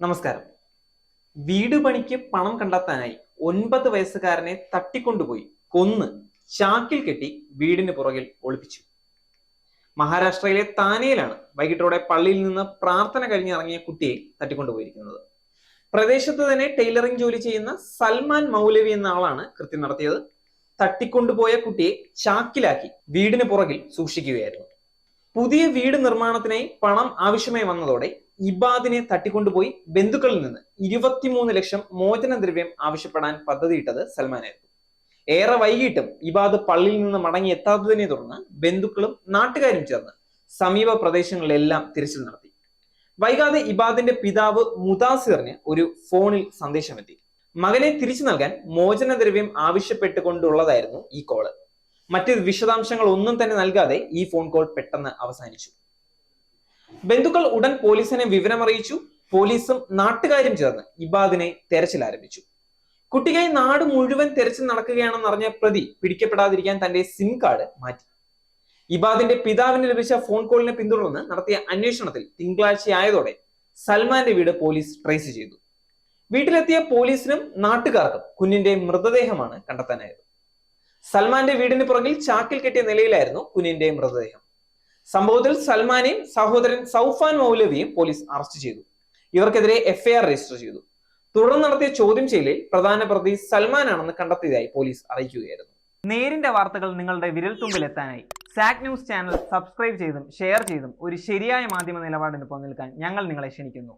നമസ്കാരം. വീട് പണിക്ക് പണം കണ്ടെത്താനായി ഒൻപത് വയസ്സുകാരനെ തട്ടിക്കൊണ്ടുപോയി കൊന്ന് ചാക്കിൽ കെട്ടി വീടിന് പുറകിൽ ഒളിപ്പിച്ചു. മഹാരാഷ്ട്രയിലെ താനെയിലാണ് വൈകിട്ടോടെ പള്ളിയിൽ നിന്ന് പ്രാർത്ഥന കഴിഞ്ഞിറങ്ങിയ കുട്ടിയെ തട്ടിക്കൊണ്ടുപോയിരിക്കുന്നത്. പ്രദേശത്ത് തന്നെ ടൈലറിംഗ് ജോലി ചെയ്യുന്ന സൽമാൻ മൗലവി എന്ന ആളാണ് കൃത്യം നടത്തിയത്. തട്ടിക്കൊണ്ടുപോയ കുട്ടിയെ ചാക്കിലാക്കി വീടിന് പുറകിൽ സൂക്ഷിക്കുകയായിരുന്നു. പുതിയ വീട് നിർമ്മാണത്തിനായി പണം ആവശ്യമായി വന്നതോടെ ഇബാദിനെ തട്ടിക്കൊണ്ടുപോയി ബന്ധുക്കളിൽ നിന്ന് ഇരുപത്തിമൂന്ന് ലക്ഷം മോചനദ്രവ്യം ആവശ്യപ്പെടാൻ പദ്ധതിയിട്ടത് സൽമാനായിരുന്നു. ഏറെ വൈകിട്ടും ഇബാദ് പള്ളിയിൽ നിന്ന് മടങ്ങി എത്താത്തതിനെ തുടർന്ന് ബന്ധുക്കളും നാട്ടുകാരും ചേർന്ന് സമീപ പ്രദേശങ്ങളിലെല്ലാം തിരച്ചിൽ നടത്തി. വൈകാതെ ഇബാദിന്റെ പിതാവ് മുദാസിറിന് ഒരു ഫോണിൽ സന്ദേശമെത്തി. മകനെ തിരിച്ചു നൽകാൻ മോചനദ്രവ്യം ആവശ്യപ്പെട്ടുകൊണ്ടുള്ളതായിരുന്നു ഈ കോൾ. മറ്റ് വിശദാംശങ്ങൾ ഒന്നും തന്നെ നൽകാതെ ഈ ഫോൺ കോൾ പെട്ടെന്ന് അവസാനിച്ചു. ബന്ധുക്കൾ ഉടൻ പോലീസിനെ വിവരമറിയിച്ചു. പോലീസും നാട്ടുകാരും ചേർന്ന് ഇബാദിനെ തെരച്ചിൽ ആരംഭിച്ചു. കുട്ടിക്കായി നാട് മുഴുവൻ തെരച്ചിൽ നടക്കുകയാണെന്ന് അറിഞ്ഞ പ്രതി പിടിക്കപ്പെടാതിരിക്കാൻ തന്റെ സിം കാർഡ് മാറ്റി. ഇബാദിന്റെ പിതാവിന് ലഭിച്ച ഫോൺ കോളിനെ പിന്തുടർന്ന് നടത്തിയ അന്വേഷണത്തിൽ തിങ്കളാഴ്ചയായതോടെ സൽമാന്റെ വീട് പോലീസ് ട്രേസ് ചെയ്തു. വീട്ടിലെത്തിയ പോലീസിനും നാട്ടുകാർക്കും കുഞ്ഞിന്റെ മൃതദേഹമാണ് കണ്ടെത്താനായത്. സൽമാന്റെ വീടിന് പുറകിൽ ചാക്കിൽ കെട്ടിയ നിലയിലായിരുന്നു കുഞ്ഞിന്റെ മൃതദേഹം. സംഭവത്തിൽ സൽമാനെയും സഹോദരൻ സൗഫാൻ മൗലവിയും പോലീസ് അറസ്റ്റ് ചെയ്തു. ഇവർക്കെതിരെ എഫ്ഐആർ രജിസ്റ്റർ ചെയ്തു. തുടർന്ന് നടത്തിയ ചോദ്യം ചെയ്യലിൽ പ്രധാന പ്രതി സൽമാനാണെന്ന് കണ്ടെത്തിയതായി പോലീസ് അറിയിക്കുകയായിരുന്നു. നേരിന്റെ വാർത്തകൾ നിങ്ങളുടെ വിരൽത്തുമ്പിൽ എത്താനായി സാക് ന്യൂസ് ചാനൽ സബ്സ്ക്രൈബ് ചെയ്തും ഷെയർ ചെയ്തും ഒരു ശരിയായ മാധ്യമ നിലപാടിന് പോകാൻ ഞങ്ങൾ നിങ്ങളെ ക്ഷണിക്കുന്നു.